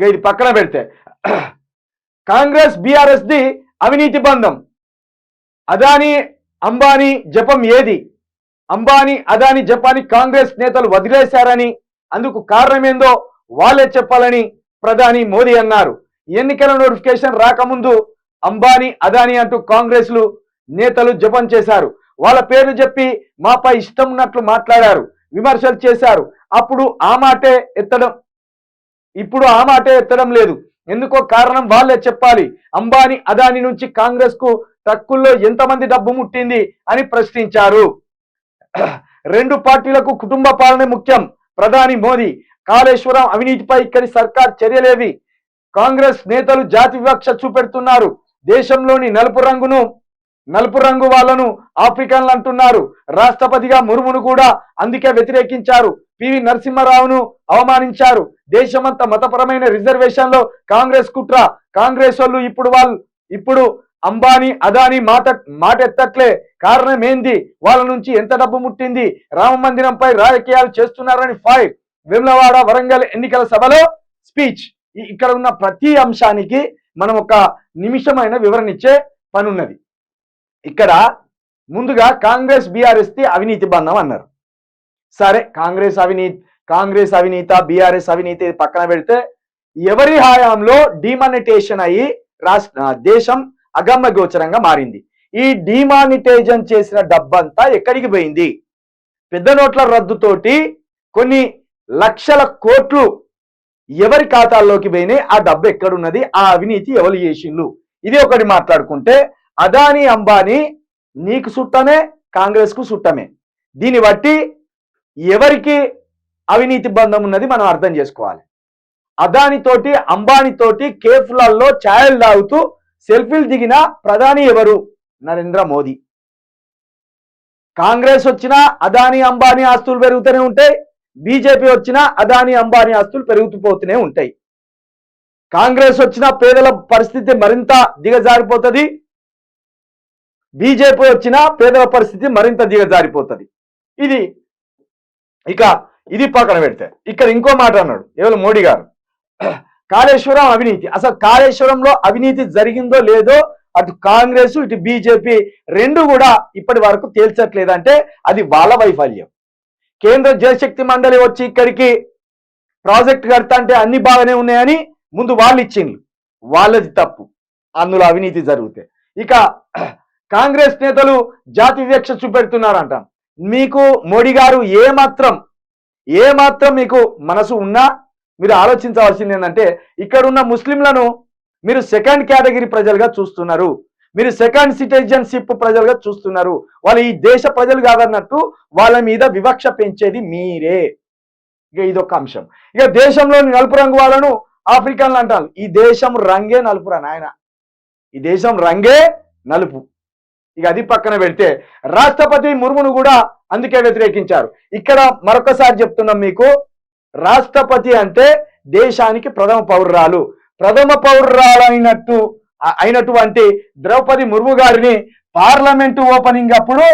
ఇక ఇది పక్కన పెడితే. కాంగ్రెస్ బీఆర్ఎస్ది అవినీతి బంధం. అదానీ అంబానీ జపం ఏది? అంబానీ అదాని జపాని కాంగ్రెస్ నేతలు వదిలేశారని అందుకు కారణమేందో వాళ్ళే చెప్పాలని ప్రధాని మోదీ అన్నారు. ఎన్నికల నోటిఫికేషన్ రాకముందు అంబానీ అదాని అంటూ కాంగ్రెస్లు నేతలు జపం చేశారు. వాళ్ళ పేర్లు చెప్పి మాపై ఇష్టం ఉన్నట్లు మాట్లాడారు విమర్శలు చేశారు. అప్పుడు ఆ మాటే ఎత్తడం ఇప్పుడు ఆ మాటే ఎత్తడం లేదు. ఎందుకో కారణం వాళ్ళే చెప్పాలి. అంబానీ అదాని నుంచి కాంగ్రెస్కు ట్రక్కుల్లో ఎంతమంది డబ్బు ముట్టింది అని ప్రశ్నించారు. రెండు పార్టీలకు కుటుంబ పాలన ముఖ్యం. ప్రధాని మోదీ కాళేశ్వరం అవినీతిపై ఇక్కడి సర్కార్ చర్యలేవి. కాంగ్రెస్ నేతలు జాతి వివక్ష చూపెడుతున్నారు. దేశంలోని నలుపు రంగును నలుపు రంగు వాళ్ళను ఆఫ్రికన్లు అంటున్నారు. రాష్ట్రపతిగా ముర్మును కూడా అందుకే వ్యతిరేకించారు. పివి నరసింహారావును అవమానించారు. దేశమంతా మతపరమైన రిజర్వేషన్లో కాంగ్రెస్ కుట్ర. కాంగ్రెస్ వాళ్ళు ఇప్పుడు వాళ్ళు ఇప్పుడు అంబానీ అదానీ మాట మాటెత్తట్లే. కారణం ఏంది? వాళ్ళ నుంచి ఎంత డబ్బు ముట్టింది? రామ మందిరంపై రాజకీయాలు చేస్తున్నారని ఫైవ్. వేములవాడ వరంగల్ ఎన్నికల సభలో స్పీచ్. ఇక్కడ ఉన్న ప్రతి అంశానికి మనం ఒక నిమిషమైన వివరణ ఇచ్చే పనున్నది. ఇక్కడ ముందుగా కాంగ్రెస్ బీఆర్ఎస్ ది అవినీతి బంధం అన్నారు. సరే కాంగ్రెస్ అవినీతి కాంగ్రెస్ అవినీత బీఆర్ఎస్ అవినీతి పక్కన పెడితే ఎవరి హయాంలో డిమానిటేషన్ అయ్యి రాష్ట్ర దేశం అగమ్య గోచరంగా మారింది. ఈ డిమానిటైజన్ చేసిన డబ్బంతా ఎక్కడికి పోయింది? పెద్ద నోట్ల రద్దుతోటి కొన్ని లక్షల కోట్లు ఎవరి ఖాతాల్లోకి పోయినాయి? ఆ డబ్బు ఎక్కడున్నది? ఆ అవినీతి ఎవరు చేసిండ్రు? ఇది ఒకటి మాట్లాడుకుంటే అదానీ అంబానీ నీకు సుట్టమే కాంగ్రెస్కు సుట్టమే. దీన్ని బట్టి ఎవరికి అవినీతి బంధం ఉన్నది మనం అర్థం చేసుకోవాలి. అదానితోటి అంబానీతోటి కేఫ్లలో ఛాయలు తాగుతూ సెల్ఫీలు దిగిన ప్రధాని ఎవరు? నరేంద్ర మోదీ. కాంగ్రెస్ వచ్చినా అదాని అంబానీ ఆస్తులు పెరుగుతూనే ఉంటాయి. బీజేపీ వచ్చినా అదాని అంబానీ ఆస్తులు పెరుగుతూ పోతూనే ఉంటాయి. కాంగ్రెస్ వచ్చిన పేదల పరిస్థితి మరింత దిగజారిపోతుంది. బీజేపీ వచ్చిన పేదల పరిస్థితి మరింత దిగజారిపోతుంది. ఇది ఇక ఇది పక్కన పెడితే. ఇక్కడ ఇంకో మాట అన్నాడు ఎవరు? మోడీ గారు. కాళేశ్వరం అవినీతి. అసలు కాళేశ్వరంలో అవినీతి జరిగిందో లేదో అటు కాంగ్రెస్ ఇటు బీజేపీ రెండు కూడా ఇప్పటి వరకు తేల్చట్లేదంటే అది వాళ్ళ వైఫల్యం. కేంద్ర జలశక్తి మండలి వచ్చి ఇక్కడికి ప్రాజెక్ట్ కడతా అంటే అన్ని బాగానే ఉన్నాయని ముందు వాళ్ళు ఇచ్చిండ్రు. వాళ్ళది తప్పు. అందులో అవినీతి జరిగితే. ఇక కాంగ్రెస్ నేతలు జాతి వివక్ష చూపెడుతున్నారంట. మీకు మోడీ గారు ఏమాత్రం ఏమాత్రం మీకు మనసు ఉన్నా మీరు ఆలోచించవలసింది ఏంటంటే ఇక్కడున్న ముస్లింలను మీరు సెకండ్ కేటగిరీ ప్రజలుగా చూస్తున్నారు. మీరు సెకండ్ సిటిజన్షిప్ ప్రజలుగా చూస్తున్నారు. వాళ్ళు ఈ దేశ ప్రజలు కాదన్నట్టు వాళ్ళ మీద వివక్ష పెంచేది మీరే. ఇక ఇదొక అంశం. ఇక దేశంలోని నలుపు రంగు వాళ్ళను ఆఫ్రికన్లు అంటారు. ఈ దేశం రంగే నలుపురా నాయన. ఈ దేశం రంగే నలుపు. ఇక అది పక్కన పెడితే రాష్ట్రపతి ముర్మును కూడా అందుకే వ్యతిరేకించారు. ఇక్కడ మరొకసారి చెప్తున్నాం మీకు రాష్ట్రపతి అంటే దేశానికి ప్రథమ పౌరురాలు. ప్రథమ పౌరురాలైనట్టు అయినటువంటి ద్రౌపది ముర్ము గారిని పార్లమెంటు ఓపెనింగ్ అప్పుడు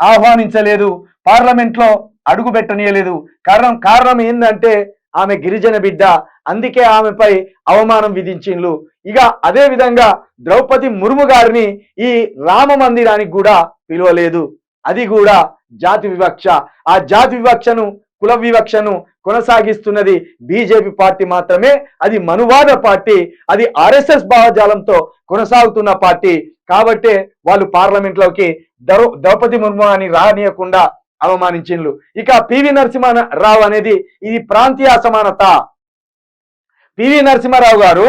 ఆహ్వానించలేదు. పార్లమెంట్లో అడుగు పెట్టనీయలేదు. కారణం కారణం ఏంటంటే ఆమె గిరిజన బిడ్డ. అందుకే ఆమెపై అవమానం విధించిండ్లు. ఇక అదే విధంగా ద్రౌపది ముర్ము గారిని ఈ రామ మందిరానికి కూడా పిలువలేదు. అది కూడా జాతి వివక్ష. ఆ జాతి వివక్షను కుల వివక్షను కొనసాగిస్తున్నది బీజేపీ పార్టీ మాత్రమే. అది మనువాద పార్టీ అది ఆర్ఎస్ఎస్ భావజాలంతో కొనసాగుతున్న పార్టీ. కాబట్టే వాళ్ళు పార్లమెంట్లోకి ద్రౌ ద్రౌపది ముర్ము అని రానియకుండా అవమానించిండ్లు. ఇక పివి నరసింహరావు అనేది ఇది ప్రాంతీయ అసమానత. పివి నరసింహారావు గారు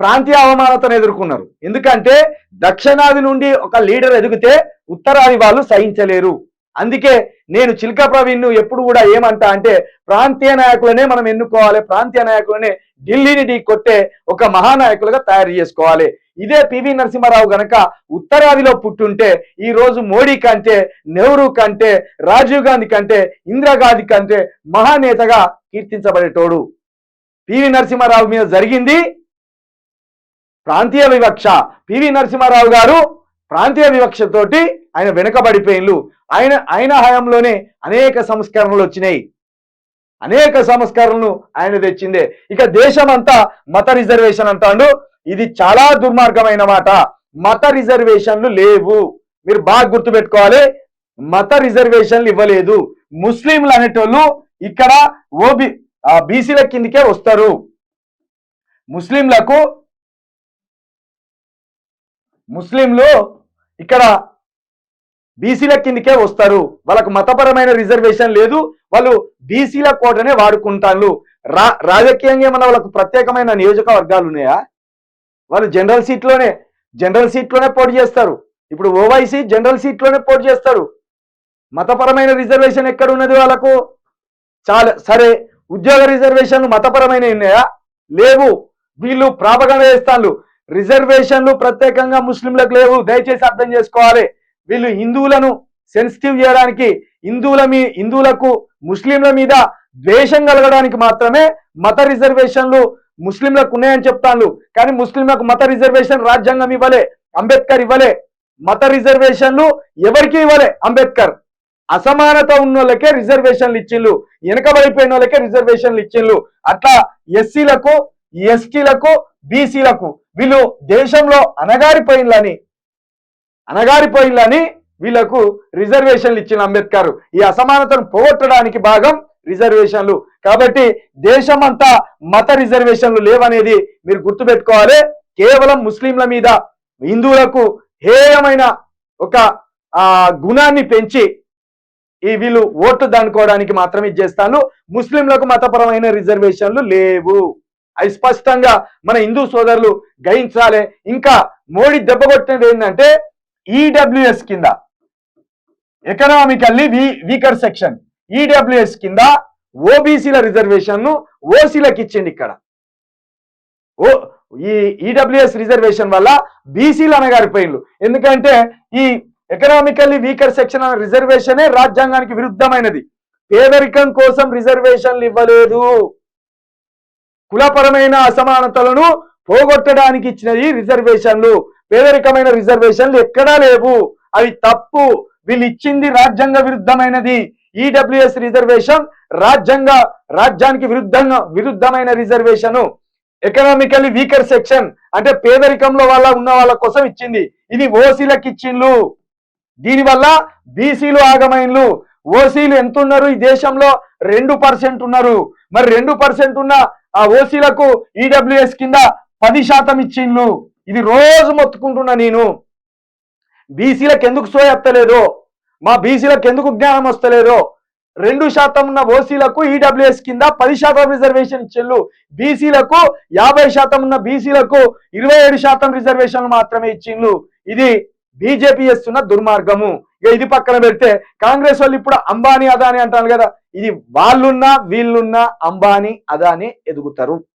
ప్రాంతీయ అవమానతను ఎదుర్కొన్నారు. ఎందుకంటే దక్షిణాది నుండి ఒక లీడర్ ఎదిగితే ఉత్తరాది వాళ్ళు సహించలేరు. అందుకే నేను చిల్కా ప్రవీణ్ను ఎప్పుడు కూడా ఏమంటా అంటే ప్రాంతీయ నాయకులనే మనం ఎన్నుకోవాలి ప్రాంతీయ నాయకులనే ఢిల్లీని ఢీ కొట్టే ఒక మహానాయకులుగా తయారు చేసుకోవాలి. ఇదే పివి నరసింహారావు గనక ఉత్తరాదిలో పుట్టుంటే ఈ రోజు మోడీ కంటే నెహ్రూ కంటే రాజీవ్ గాంధీ కంటే ఇందిరాగాంధీ కంటే మహానేతగా కీర్తించబడేటోడు. పివి నరసింహారావు మీద జరిగింది ప్రాంతీయ వివక్ష పివి నరసింహారావు గారు ప్రాంతీయ వివక్షతోటి ఆయన వెనుకబడిపోయిన్లు ఆయన ఆయన హయాంలోనే అనేక సంస్కరణలు వచ్చినాయి. అనేక సంస్కరణలు ఆయన తెచ్చిందే. ఇక దేశమంతా మత రిజర్వేషన్ అంటాడు. ఇది చాలా దుర్మార్గమైన మాట. మత రిజర్వేషన్లు లేవు. మీరు బాగా గుర్తుపెట్టుకోవాలి. మత రిజర్వేషన్లు ఇవ్వలేదు. ముస్లింలు అనేటోళ్ళు ఇక్కడ ఓబి బీసీల కిందికే వస్తారు. ముస్లింలకు ముస్లింలు ఇక్కడ బీసీల కిందికే వస్తారు. వాళ్ళకు మతపరమైన రిజర్వేషన్ లేదు. వాళ్ళు బీసీల కోటనే వాడుకుంటారు రా రాజకీయంగా ఏమన్నా వాళ్ళకు ప్రత్యేకమైన నియోజకవర్గాలు ఉన్నాయా? వాళ్ళు జనరల్ సీట్లోనే జనరల్ సీట్లోనే పోటీ చేస్తారు. ఇప్పుడు ఓవైసీ జనరల్ సీట్లోనే పోటీ చేస్తారు. మతపరమైన రిజర్వేషన్ ఎక్కడ ఉన్నది వాళ్ళకు? చాలా సరే ఉద్యోగ రిజర్వేషన్లు మతపరమైన ఉన్నాయా? లేవు. వీళ్ళు ప్రాపగండ చేస్తాను రిజర్వేషన్లు ప్రత్యేకంగా ముస్లింలకు లేవు. దయచేసి అర్థం చేసుకోవాలి. వీళ్ళు హిందువులను సెన్సిటివ్ చేయడానికి హిందువుల మీ హిందువులకు ముస్లింల మీద ద్వేషం కలగడానికి మాత్రమే మత రిజర్వేషన్లు ముస్లింలకు ఉన్నాయని చెప్తాను కానీ ముస్లింలకు మత రిజర్వేషన్ రాజ్యాంగం ఇవ్వలే అంబేద్కర్ ఇవ్వలే. మత రిజర్వేషన్లు ఎవరికి ఇవ్వలే అంబేద్కర్. అసమానత ఉన్న వాళ్ళకే రిజర్వేషన్లు ఇచ్చిండ్లు. వెనకబడిపోయిన వాళ్ళకే రిజర్వేషన్లు ఇచ్చిండ్లు. అట్లా ఎస్సీలకు ఎస్టీలకు బీసీలకు వీళ్ళు దేశంలో అనగారిపోయిందని అనగారిపోయిందని వీళ్ళకు రిజర్వేషన్లు ఇచ్చిన అంబేద్కర్. ఈ అసమానతను పోగొట్టడానికి భాగం రిజర్వేషన్లు. కాబట్టి దేశమంతా మత రిజర్వేషన్లు లేవనేది మీరు గుర్తుపెట్టుకోవాలి. కేవలం ముస్లింల మీద హిందువులకు హేయమైన ఒక ఆ గుణాన్ని పెంచి ఈ వీళ్ళు ఓట్లు దండుకోవడానికి మాత్రమే చేస్తాను. ముస్లింలకు మతపరమైన రిజర్వేషన్లు లేవు. అవి స్పష్టంగా మన హిందూ సోదరులు గ్రహించాలి. ఇంకా మోడీ దెబ్బ కొట్టినది ఏంటంటే ఈడబ్ల్యూఎస్ కింద. Economically we weaker section EWS కింద ఓబీసీల రిజర్వేషన్ను ఓసీలకు ఇచ్చింది ఇక్కడ. ఓ ఈ ఈడబ్ల్యూఎస్ రిజర్వేషన్ వల్ల బీసీలు అనగారిపోయిండ్రు ఎందుకంటే ఈ ఎకనామికల్లీ వీకర్ సెక్షన్ అనే రిజర్వేషనే రాజ్యాంగానికి విరుద్ధమైనది. పేదరికం కోసం రిజర్వేషన్లు ఇవ్వలేదు. కులపరమైన అసమానతలను పోగొట్టడానికి ఇచ్చినది రిజర్వేషన్లు పేదరికమైన రిజర్వేషన్లు ఎక్కడా లేవు. అవి తప్పు. వీళ్ళు ఇచ్చింది రాజ్యాంగ విరుద్ధమైనది. ఈడబ్ల్యూఎస్ రిజర్వేషన్ రాజ్యాంగ రాజ్యానికి విరుద్ధంగా విరుద్ధమైన రిజర్వేషన్. ఎకనామికల్లీ వీకర్ సెక్షన్ అంటే పేదరికంలో వాళ్ళ ఉన్న వాళ్ళ కోసం ఇచ్చింది. ఇది ఓసీలకు ఇచ్చిండ్లు దీనివల్ల బీసీలు ఆగమైన్లు ఓసీలు ఎంత ఉన్నారు ఈ దేశంలో రెండు పర్సెంట్ ఉన్నారు. మరి రెండు పర్సెంట్ ఉన్న ఆ ఓసీలకు ఈడబ్ల్యూఎస్ కింద పది శాతం ఇచ్చిండ్లు. ఇది రోజు మొత్తుకుంటున్నా నేను. బీసీలకు ఎందుకు సోయత్తలేదో మా బీసీలకు ఎందుకు జ్ఞానం వస్తలేదో? రెండు శాతం ఉన్న ఓసీలకు ఈడబ్ల్యూఎస్ కింద పది శాతం రిజర్వేషన్ ఇచ్చిళ్ళు బీసీలకు యాభై శాతం ఉన్న బీసీలకు ఇరవై ఏడు శాతం రిజర్వేషన్లు మాత్రమే ఇచ్చిండ్లు. ఇది బీజేపీ చేస్తున్న దుర్మార్గము. ఇక ఇది పక్కన పెడితే కాంగ్రెస్ వాళ్ళు ఇప్పుడు అంబానీ అదాని అంటారు కదా. ఇది వాళ్ళున్నా వీళ్ళున్నా అంబానీ అదాని ఎదుగుతారు.